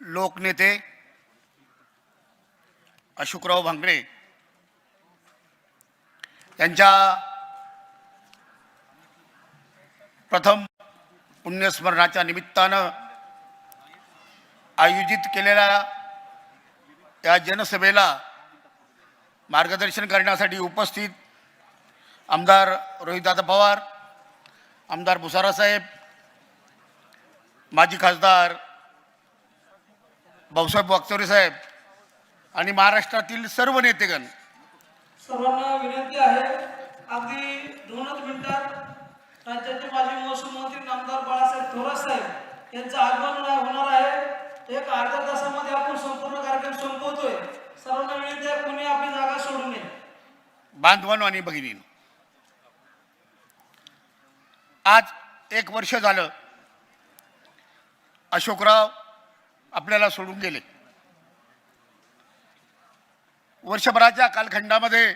लोकनेते अशोकराव भांगडे यांच्या प्रथम पुण्यस्मरणाच्या निमित्तानं आयोजित केलेल्या या जनसभेला मार्गदर्शन करण्यासाठी उपस्थित आमदार रोहितदादा पवार आमदार भुसारासाहेब माजी खासदार भाऊसाहेब वागचौरे साहेब आणि महाराष्ट्रातील सर्व नेतेगण. सर्वांना विनंती आहे अगदी दोनच मिनिटात राज्याचे माजी महसूल मंत्री नामदार बाळासाहेब थोरात साहेब यांचं आगमन होणार आहे. एक अर्ध्या तासामध्ये आपण संपूर्ण कार्यक्रम संपवतोय. सर्वांना विनंती आहे कोणी आपली जागा सोडू नये. बांधवांनो आणि भगिनींनो आज एक वर्ष झालं अशोकराव आपल्याला सोडून गेले. वर्षभराच्या कालखंडामध्ये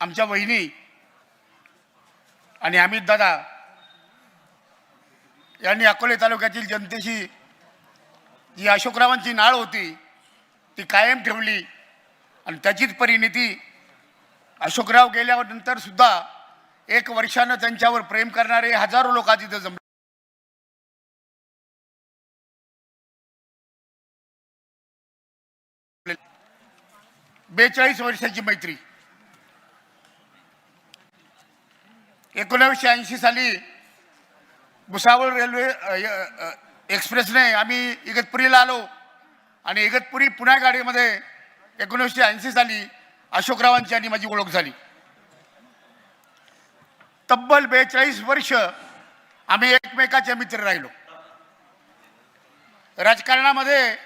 आमच्या वहिनी आणि अमित दादा यांनी अकोले तालुक्यातील जनतेशी जी अशोकरावांची नाळ होती ती कायम ठेवली आणि त्याचीच परिणिती अशोकराव गेल्यावर नंतर सुद्धा एक वर्षानं त्यांच्यावर प्रेम करणारे हजारो लोक तिथं जमले. बेचाळीस वर्षाची मैत्री. एकोणावीसशे ऐंशी साली भुसावळ रेल्वे एक्सप्रेसने आम्ही इगतपुरीला आलो आणि इगतपुरी पुण्या गाडीमध्ये एकोणीसशे ऐंशी साली अशोकरावांची आणि माझी ओळख झाली. तब्बल बेचाळीस वर्ष आम्ही एकमेकाचे मित्र राहिलो. राजकारणामध्ये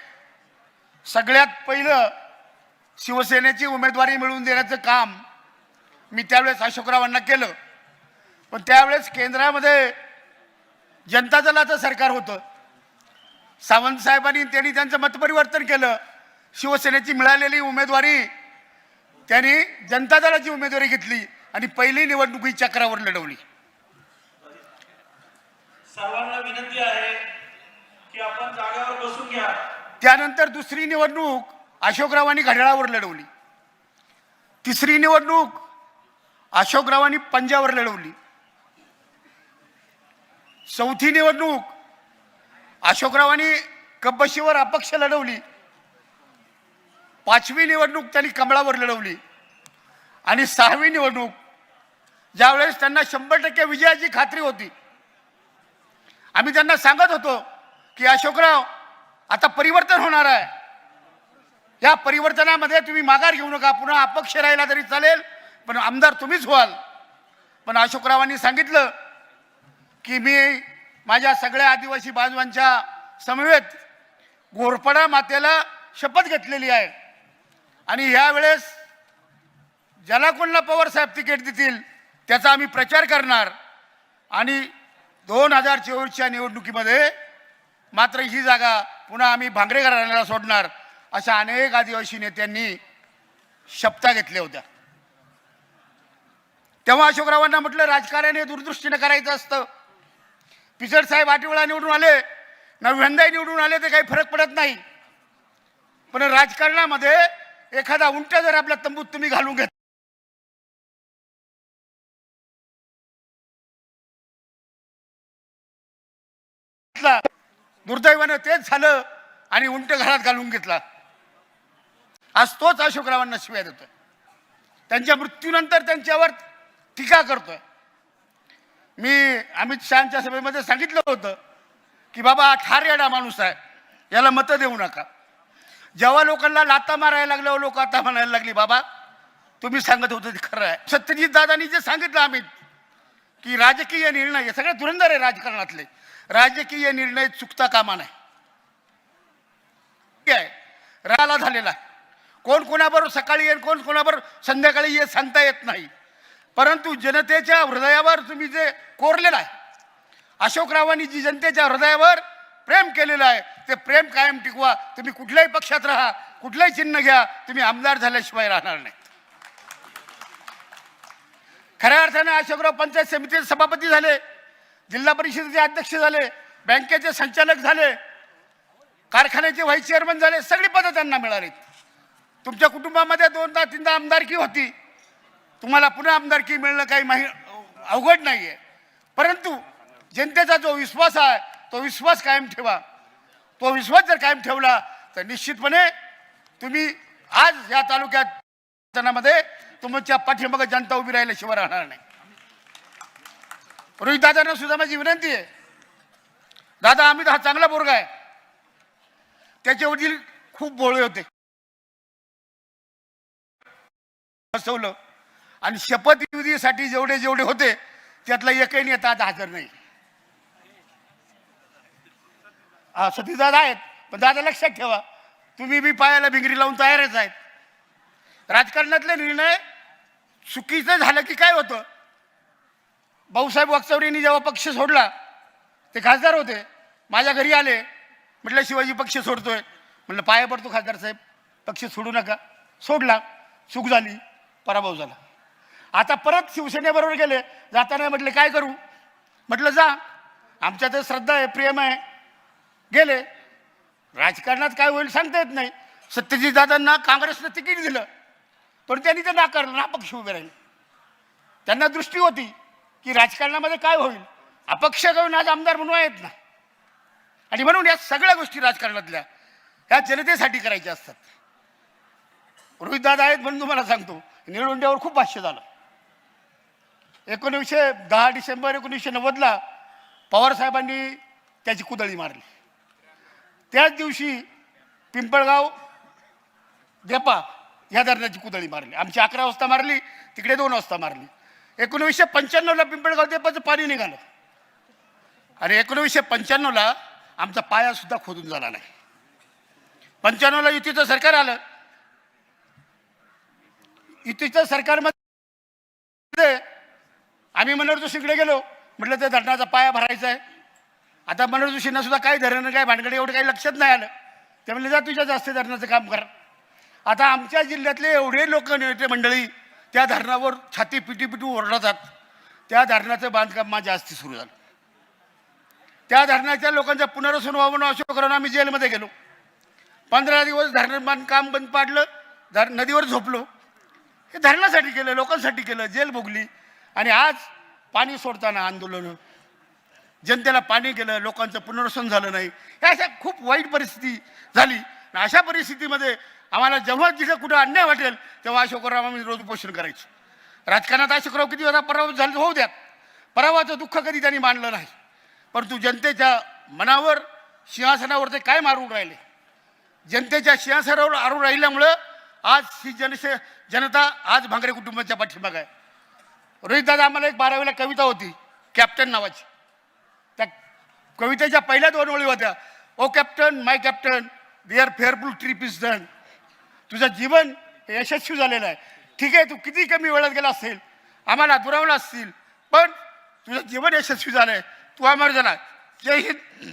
सगळ्यात पहिलं शिवसेनेची उमेदवारी मिळवून देण्याचं काम मी त्यावेळेस अशोकरावांना केलं. पण त्यावेळेस केंद्रामध्ये जनता दलाचं सरकार होतं. सावंत साहेबांनी त्यांनी त्यांचं मतपरिवर्तन केलं. शिवसेनेची मिळालेली उमेदवारी त्यांनी जनता दलाची उमेदवारी घेतली आणि पहिली निवडणुकी चक्रावर लढवली. सर्वांना विनंती आहे की आपण जागेवर बसून घ्या. त्यानंतर दुसरी निवडणूक अशोकरावांनी घड्याळावर लढवली. तिसरी निवडणूक अशोकरावांनी पंजावर लढवली. चौथी निवडणूक अशोकरावांनी कब्बशीवर अपक्ष लढवली. पाचवी निवडणूक त्यांनी कमळावर लढवली. आणि सहावी निवडणूक ज्यावेळेस त्यांना शंभर टक्के विजयाची खात्री होती. आम्ही त्यांना सांगत होतो की अशोकराव आता परिवर्तन होणार आहे. या परिवर्तनामध्ये तुम्ही माघार घेऊ नका. पुन्हा अपक्ष राहिला तरी चालेल पण आमदार तुम्हीच व्हाल. पण अशोकरावांनी सांगितलं की मी माझ्या सगळ्या आदिवासी बांधवांच्या समवेत घोरपडा मातेला शपथ घेतलेली आहे. आणि यावेळेस ज्याला कोणला पवार साहेब तिकीट देतील त्याचा आम्ही प्रचार करणार. आणि दोन हजार चोवीसच्या निवडणुकीमध्ये मात्र ही जागा पुन्हा आम्ही भांगरे सोडणार. अशा अनेक आदिवासी नेत्यांनी शपथा घेतल्या होत्या. तेव्हा अशोकरावांना म्हटलं राजकारण हे दूरदृष्टीनं करायचं असतं. पिचड साहेब आठ वेळा निवडून आले नव्यांदाही निवडून आले तर काही फरक पडत नाही. पण राजकारणामध्ये एखादा उंट जर आपल्या तंबूत तुम्ही घालून घेत घेतला. दुर्दैवानं तेच झालं आणि उंट घरात घालून घेतला. आज तोच अशोकरावांना शिव्या देतोय. त्यांच्या मृत्यूनंतर त्यांच्यावर टीका करतोय. मी अमित शहाच्या सभेमध्ये सांगितलं होतं की बाबा ठार येडा माणूस आहे. याला मतं देऊ नका. जेव्हा लोकांना लाता मारायला लागल्यावर लोक आता म्हणायला लागली बाबा तुम्ही सांगत होतं ते खरं आहे. सत्यजित दादांनी जे सांगितलं अमित की राजकीय निर्णय हे सगळे धुरंधर आहे राजकारणातले. राजकीय निर्णय चुकता कामा नाही ठीक आहे. राला झालेला आहे. कोण कोणाबरोबर सकाळी येईल कोण कोणाबरोबर संध्याकाळी ये सांगता येत नाही. परंतु जनतेच्या हृदयावर तुम्ही जे कोरलेलं आहे अशोकरावांनी जी जनतेच्या हृदयावर प्रेम केलेलं आहे ते प्रेम कायम टिकवा. तुम्ही कुठल्याही पक्षात राहा कुठलंही चिन्ह घ्या तुम्ही आमदार झाल्याशिवाय राहणार नाही. खऱ्या अर्थाने अशोकराव पंचायत समितीचे सभापती झाले जिल्हा परिषदेचे अध्यक्ष झाले बँकेचे संचालक झाले कारखान्याचे व्हाईस चेअरमन झाले सगळी पदं त्यांना मिळाली तुमच्या कुटुंबामध्ये दोनदा तीनदा आमदारकी होती. तुम्हाला पुन्हा आमदारकी मिळणं काही माही अवघड नाही आहे परंतु जनतेचा जो विश्वास आहे तो विश्वास कायम ठेवा. तो विश्वास जर कायम ठेवला तर निश्चितपणे तुम्ही आज या तालुक्यातमध्ये तुमच्या पाठीमागे जनता उभी राहिल्याशिवाय राहणार नाही. रोहित दादांना सुद्धा माझी विनंती आहे. दादा आम्ही हा चांगला बोरगा आहे. त्याचे वडील खूप बोळे होते. बसवलं. आणि शपथविधीसाठी जेवढे जेवढे होते त्यातला एकही नेता आता हजर नाही. हा सती दादा आहेत पण दादा लक्षात ठेवा तुम्ही बी पायाला भिंगरी लावून तयारच आहेत. राजकारणातले निर्णय चुकीचं झालं की काय होतं? भाऊसाहेब वागचौरींनी जेव्हा पक्ष सोडला ते खासदार होते. माझ्या घरी आले म्हटलं शिवाजी पक्ष सोडतोय. म्हटलं पाया पडतो खासदार साहेब पक्ष सोडू नका. सोडला चूक झाली. पराभव झाला. आता परत शिवसेनेबरोबर गेले जाताना म्हटले काय करू? म्हटलं जा. आमच्या तर श्रद्धा आहे प्रेम आहे. गेले. राजकारणात काय होईल सांगता येत नाही. सत्यजित दादांना काँग्रेसनं तिकीट दिलं. पण त्यांनी ते नाकारलं ना अपक्ष उभे राहिले. त्यांना दृष्टी होती की राजकारणामध्ये काय होईल. अपक्ष करून आज आमदार म्हणून आहेत ना. आणि म्हणून या सगळ्या गोष्टी राजकारणातल्या ह्या जनतेसाठी करायच्या असतात. रोहित दादा आहेत म्हणून तुम्हाला सांगतो. निळुंड्यावर खूप भाष्य झालं. एकोणीसशे दहा डिसेंबर एकोणीसशे नव्वदला पवारसाहेबांनी त्याची कुदळी मारली. त्याच दिवशी पिंपळगाव देपा ह्या धरणाची कुदळी मारली. आमची अकरा वाजता मारली तिकडे दोन वाजता मारली. एकोणीसशे पंच्याण्णवला पिंपळगाव देपाचं पाणी निघालं. आणि एकोणीसशे पंच्याण्णवला आमचा पायासुद्धा खोदून झाला नाही. पंच्याण्णवला युतीचं सरकार आलं. युतीच्या सरकारमध्ये आम्ही मनोहर जोशीकडे गेलो. म्हटलं ते धरणाचा पाया भरायचा आहे. आता मनोहर जोशींना सुद्धा काय धरण काय भानगडे एवढं काही लक्षात नाही आलं. ते म्हणलं जा तुझ्या जास्त धरणाचं काम कर. आता आमच्या जिल्ह्यातले एवढे लोक नेते मंडळी त्या धरणावर छाती पिटी पिटू ओरडतात. त्या धरणाचं बांधकाम माझ्या जास्ती सुरू झालं. त्या धरणाच्या लोकांचा पुनर्वसन व्हावं अशोक करून आम्ही जेलमध्ये गेलो. पंधरा दिवस धरण बांधकाम बंद पाडलं धर नदीवर झोपलो. हे धरणासाठी केलं लोकांसाठी केलं जेल भोगली. आणि आज पाणी सोडताना आंदोलन. जनतेला पाणी गेलं लोकांचं पुनर्वसन झालं नाही. ह्या अशा खूप वाईट परिस्थिती झाली. अशा परिस्थितीमध्ये आम्हाला जेव्हा जिथं कुठं अन्याय वाटेल तेव्हा अशोकराव आम्ही रोज उपोषण करायचं. राजकारणात अशोकराव किती वेळा पराभूत झाले होऊ द्यात. पराभवाचं दुःख कधी त्यांनी मानलं नाही. परंतु जनतेच्या मनावर सिंहासनावर ते काय मारून राहिले? जनतेच्या सिंहासनावर आरून राहिल्यामुळं आज ही जनशे जनता आज भांगरे कुटुंबाच्या पाठीमाग आहे. रोहितदादा आम्हाला एक बारावीला कविता होती कॅप्टन नावाची. त्या कवितेच्या पहिल्या दोन ओळी होत्या. O captain my captain their fearful trip is done. तुझं जीवन यशस्वी झालेलं आहे. ठीक आहे तू किती कमी वेळात गेला असेल आम्हाला दुरावला असतील पण तुझं जीवन यशस्वी झालं आहे तू अमर झाला. जय हिंद.